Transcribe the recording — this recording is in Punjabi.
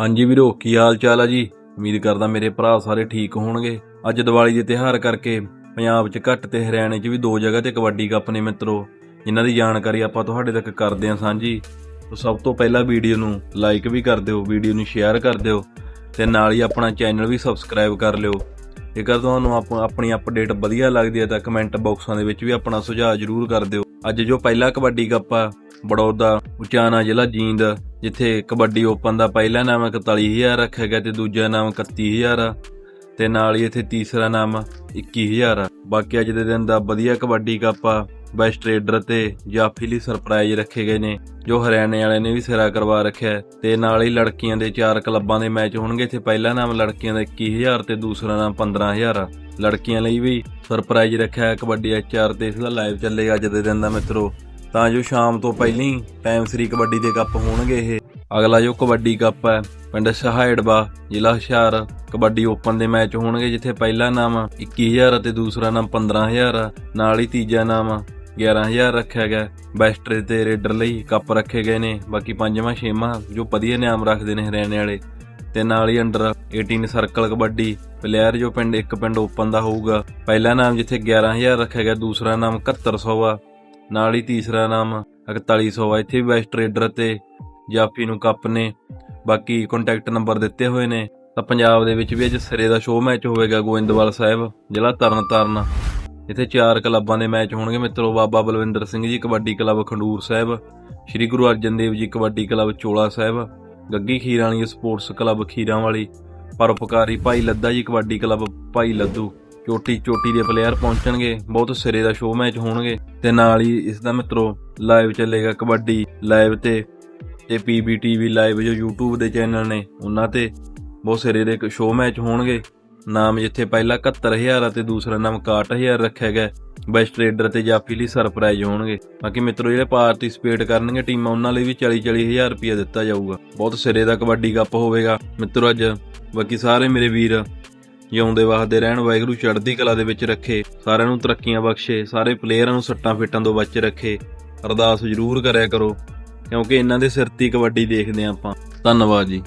ਹਾਂਜੀ ਵੀਰੋ, ਕੀ ਹਾਲ ਚਾਲ ਆ ਜੀ? ਉਮੀਦ ਕਰਦਾ ਮੇਰੇ ਭਰਾ ਸਾਰੇ ਠੀਕ ਹੋਣਗੇ। ਅੱਜ ਦੀਵਾਲੀ ਦੇ ਤਿਉਹਾਰ ਕਰਕੇ ਪੰਜਾਬ 'ਚ ਘੱਟ ਤੇ ਹਰਿਆਣੇ 'ਚ ਵੀ ਦੋ ਜਗ੍ਹਾ ਤੇ ਕਬੱਡੀ ਕੱਪ ਨੇ ਮਿੱਤਰੋ। ਜਿਨ੍ਹਾਂ ਦੀ ਜਾਣਕਾਰੀ ਆਪਾਂ ਤੁਹਾਡੇ ਤੱਕ ਕਰਦੇ ਹਾਂ ਸਾਂਝੀ। ਤੋਂ ਸਭ ਤੋਂ ਪਹਿਲਾਂ ਵੀਡੀਓ ਨੂੰ ਲਾਈਕ ਵੀ ਕਰ ਦਿਓ, ਵੀਡੀਓ ਨੂੰ ਸ਼ੇਅਰ ਕਰ ਦਿਓ ਤੇ ਨਾਲ ਹੀ ਆਪਣਾ ਚੈਨਲ ਵੀ ਸਬਸਕ੍ਰਾਈਬ ਕਰ ਲਿਓ। ਜੇਕਰ ਤੁਹਾਨੂੰ ਆਪ- ਆਪਣੀ ਅਪਡੇਟ ਵਧੀਆ ਲੱਗਦੀ ਹੈ ਤਾਂ ਕਮੈਂਟ ਬਾਕਸਾਂ ਦੇ ਵਿੱਚ ਵੀ ਆਪਣਾ ਸੁਝਾਅ ਜ਼ਰੂਰ ਕਰ ਦਿਓ। ਅੱਜ ਜੋ ਪਹਿਲਾ ਕਬੱਡੀ ਕੱਪ ਆ ਬੜੌਦਾ ਉਚਾਨਾ ਜ਼ਿਲ੍ਹਾ ਜੀਂਦ, ਜਿੱਥੇ ਕਬੱਡੀ ਓਪਨ ਦਾ ਪਹਿਲਾ ਨਾਮ 41000 ਰੱਖਿਆ ਗਿਆ ਤੇ ਦੂਜਾ ਨਾਮ 31000 ਆ ਤੇ ਨਾਲ ਹੀ ਇੱਥੇ ਤੀਸਰਾ ਨਾਮ 21000 ਆ। ਬਾਕੀ ਅੱਜ ਦੇ ਦਿਨ ਦਾ ਵਧੀਆ ਕਬੱਡੀ ਕੱਪ ਆ, ਬੈਸਟ ਰੇਡਰ ਤੇ ਜਾਫੀ ਲਈ ਸਰਪ੍ਰਾਈਜ਼ ਰੱਖੇ ਗਏ ਨੇ, ਜੋ ਹਰਿਆਣੇ ਵਾਲੇ ਨੇ ਵੀ ਸਿਰਾ ਕਰਵਾ ਰੱਖਿਆ ਤੇ ਨਾਲ ਹੀ ਲੜਕੀਆਂ ਦੇ ਚਾਰ ਕਲੱਬਾਂ ਦੇ ਮੈਚ ਹੋਣਗੇ, ਇੱਥੇ ਪਹਿਲਾ ਨਾਮ ਲੜਕੀਆਂ ਦਾ 21000 ਤੇ ਦੂਸਰਾ ਨਾਮ 15000 ਆ। ਲੜਕੀਆਂ ਲਈ ਵੀ ਸਰਪ੍ਰਾਈਜ਼ ਰੱਖਿਆ ਕਬੱਡੀ ਐਚਆਰ ਤੇ, ਇਸ ਦਾ ਲਾਈਵ ਚੱਲੇਗਾ ਅੱਜ ਦੇ ਦਿਨ ਦਾ ਮਿੱਤਰੋ। ਤਾਂ ਜੋ ਸ਼ਾਮ ਤੋਂ ਪਹਿਲਾਂ ਹੀ ਟਾਈਮ ਸਰੀ ਕਬੱਡੀ ਦੇ ਕੱਪ ਹੋਣਗੇ ਇਹ। ਅਗਲਾ ਜੋ ਕਬੱਡੀ ਕੱਪ ਹੈ, ਪਿੰਡ ਸਹਾਇੜਬਾ, ਜ਼ਿਲ੍ਹਾ ਹੁਸ਼ਿਆਰ, ਕਬੱਡੀ ਓਪਨ ਦੇ ਮੈਚ ਹੋਣਗੇ, ਜਿੱਥੇ ਪਹਿਲਾ ਨਾਮ 21000 ਅਤੇ ਦੂਸਰਾ ਨਾਮ 15000 ਆ। ਨਾਲ ਹੀ ਤੀਜਾ ਨਾਮ 11000 ਰੱਖਿਆ ਗਿਆ ਬੈਸਟਰ ਤੇ ਰੇਡਰ ਲਈ ਕੱਪ ਰੱਖੇ ਗਏ ਨੇ, ਬਾਕੀ ਪੰਜਵਾਂ, ਛੇਵਾਂ, ਜੋ ਵਧੀਆ ਨਾਮ ਰੱਖਦੇ ਨੇ ਹਰਿਆਣੇ ਵਾਲੇ। ਤੇ ਨਾਲ ਹੀ ਅੰਡਰ 18 ਸਰਕਲ ਕਬੱਡੀ ਪਲੇਅਰ ਜੋ ਪਿੰਡ, ਇੱਕ ਪਿੰਡ ਓਪਨ ਦਾ ਹੋਊਗਾ। ਪਹਿਲਾ ਨਾਮ ਜਿੱਥੇ 11000 ਰੱਖਿਆ ਗਿਆ, ਦੂਸਰਾ ਨਾਮ 7100 ਆ। ਨਾਲ ਹੀ ਤੀਸਰਾ ਨਾਮ 4100 ਆ ਇੱਥੇ ਵੀ ਬੈਸਟ ਰੇਡਰ ਤੇ ਜਾਫੀ ਨੂੰ ਕੱਪ ਨੇ। ਬਾਕੀ ਕੰਟੈਕਟ ਨੰਬਰ ਦਿੱਤੇ ਹੋਏ ਨੇ। ਤਾਂ ਪੰਜਾਬ ਦੇ ਵਿੱਚ ਵੀ ਅੱਜ ਸਿਰੇ ਦਾ ਸ਼ੋਅ ਮੈਚ ਹੋਵੇਗਾ ਗੋਇੰਦਵਾਲ ਸਾਹਿਬ, ਜ਼ਿਲ੍ਹਾ ਤਰਨਤਾਰਨ। ਇੱਥੇ ਚਾਰ ਕਲੱਬਾਂ ਦੇ ਮੈਚ ਹੋਣਗੇ ਮਿੱਤਰੋ। Baba Balwinder Singh ji, kabaddi club Khandur Sahib. Sri Guru Arjan Dev ji, kabaddi club Chola Sahib. Gaggi Khiran Wali sports club ਖੀਰਾਂ ਵਾਲੀ। ਪਰਉਪਕਾਰੀ ਭਾਈ ਲੱਦਾ ਜੀ, ਕਬੱਡੀ ਕਲੱਬ ਭਾਈ ਲੱਦੂ। ਚੋਟੀ ਚੋਟੀ ਦੇ ਪਲੇਅਰ ਪਹੁੰਚਣਗੇ, ਬਹੁਤ ਸਿਰੇ ਦਾ ਸ਼ੋਅ ਮੈਚ ਹੋਣਗੇ ਤੇ ਨਾਲ ਹੀ ਇਸ ਦਾ ਮਿੱਤਰੋ ਲਾਈਵ ਚੱਲੇਗਾ ਕਬੱਡੀ ਲਾਈਵ ਤੇ ਤੇ ਪੀਬੀਟੀਵੀ ਲਾਈਵ ਜੋ YouTube ਦੇ ਚੈਨਲ ਨੇ ਉਹਨਾਂ ਤੇ। ਬਹੁਤ ਸਿਰੇ ਦੇ ਸ਼ੋਅ ਮੈਚ ਹੋਣਗੇ। ਨਾਮ ਜਿੱਥੇ ਪਹਿਲਾ 71000 ਅਤੇ ਦੂਸਰਾ ਨਾਮ 61000 ਰੱਖਿਆ ਗਿਆ। ਬੈਸਟ ਰੇਡਰ ਤੇ ਜਾਫੀ ਲਈ ਸਰਪ੍ਰਾਈਜ਼ ਹੋਣਗੇ। ਬਾਕੀ ਮਿੱਤਰੋ ਜਿਹੜੇ ਪਾਰਟਿਸਿਪੇਟ ਕਰਨਗੇ ਟੀਮਾਂ, ਉਹਨਾਂ ਲਈ ਵੀ 40 40000 ਰੁਪਏ ਦਿੱਤਾ ਜਾਊਗਾ। ਬਹੁਤ ਸਿਰੇ ਦਾ ਕਬੱਡੀ ਕੱਪ ਹੋਵੇਗਾ। ਮਿੱਤਰੋ ਅੱਜ ਬਾਕੀ ਸਾਰੇ ਮੇਰੇ ਵੀਰ ਜਿਉਂਦੇ ਵਾਸਦੇ ਰਹਿਣ, ਵਾਹਿਗੁਰੂ ਚੜ੍ਹਦੀ ਕਲਾ ਦੇ ਵਿੱਚ ਰੱਖੇ, ਸਾਰਿਆਂ ਨੂੰ ਤਰੱਕੀਆਂ ਬਖਸ਼ੇ, ਸਾਰੇ ਪਲੇਅਰਾਂ ਨੂੰ ਸੱਟਾਂ ਫੇਟਾਂ ਤੋਂ ਬਚ ਰੱਖੇ, ਅਰਦਾਸ ਜ਼ਰੂਰ ਕਰਿਆ ਕਰੋ, ਕਿਉਂਕਿ ਇਹਨਾਂ ਦੇ ਸਿਰ ਤੇ ਕਬੱਡੀ ਦੇਖਦੇ ਹਾਂ ਆਪਾਂ। ਧੰਨਵਾਦ ਜੀ।